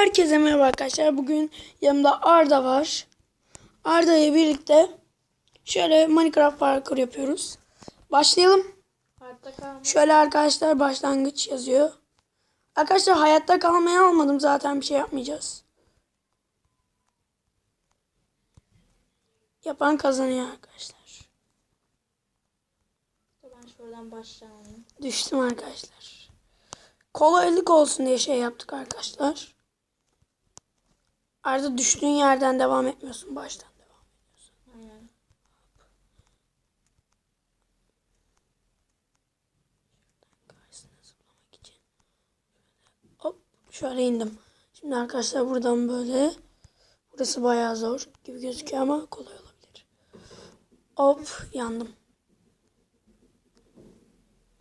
Herkese merhaba arkadaşlar. Bugün yanımda Arda var. Arda ile birlikte şöyle Minecraft parkur yapıyoruz. Başlayalım. Şöyle arkadaşlar başlangıç yazıyor. Arkadaşlar hayatta kalmaya almadım. Zaten bir şey yapmayacağız. Yapan kazanıyor arkadaşlar. Ben şuradan başlayalım. Düştüm arkadaşlar. Kolaylık olsun diye şey yaptık arkadaşlar. Arda düştüğün yerden devam etmiyorsun. Baştan devam. Aynen. Zıplamak için. Hop şöyle indim. Şimdi arkadaşlar buradan böyle. Burası bayağı zor gibi gözüküyor ama kolay olabilir. Hop yandım.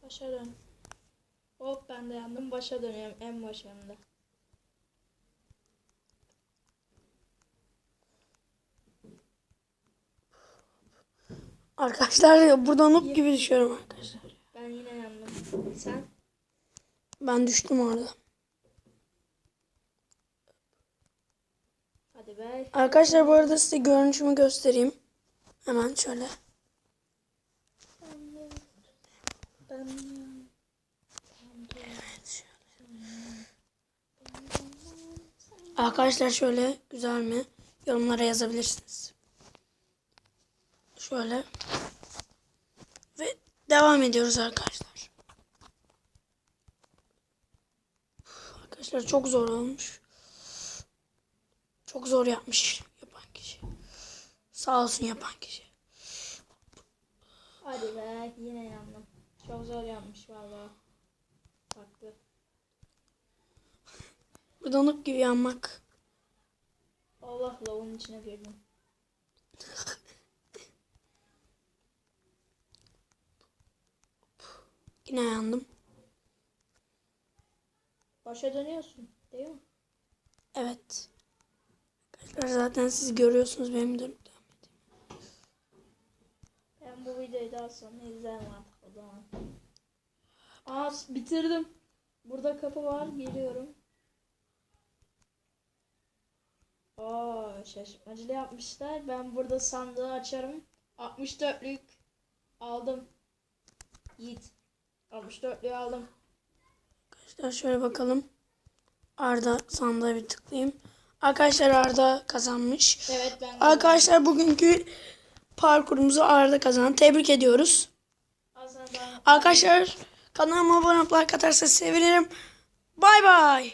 Başa dön. Hop ben de yandım. Başa dönüyorum. En başında. Arkadaşlar buradan hop gibi düşüyorum arkadaşlar. Ben yine yandım. Sen? Ben düştüm orada. Hadi be. Arkadaşlar bu arada size görünüşümü göstereyim. Hemen şöyle. Arkadaşlar şöyle güzel mi? Yorumlara yazabilirsiniz. Şöyle. Ve devam ediyoruz arkadaşlar. Arkadaşlar çok zor olmuş. Çok zor yapmış yapan kişi. Sağ olsun yapan kişi. Hadi be. Yine yandım. Çok zor yapmış vallahi. Farklı. Buradan hop gibi yanmak. Allah lavun içine girdim. Yine yandım. Başa dönüyorsun. Değil mi? Evet. Arkadaşlar zaten siz görüyorsunuz benim dönüp devam. Ben bu videoyu daha sonra izlerim artık o zaman. Aa bitirdim. Burada kapı var. Geliyorum. Aa şaşırtmacılı yapmışlar. Ben burada sandığı açarım. 64'lük aldım. Yiğit. 64'lüğü aldım. Arkadaşlar şöyle bakalım. Arda sandığa bir tıklayayım. Arkadaşlar Arda kazanmış. Evet ben Arkadaşlar bugünkü parkurumuzu Arda kazandı. Tebrik ediyoruz. Aslında Arkadaşlar kanalıma abone olup like atarsanız sevinirim. Bay bay.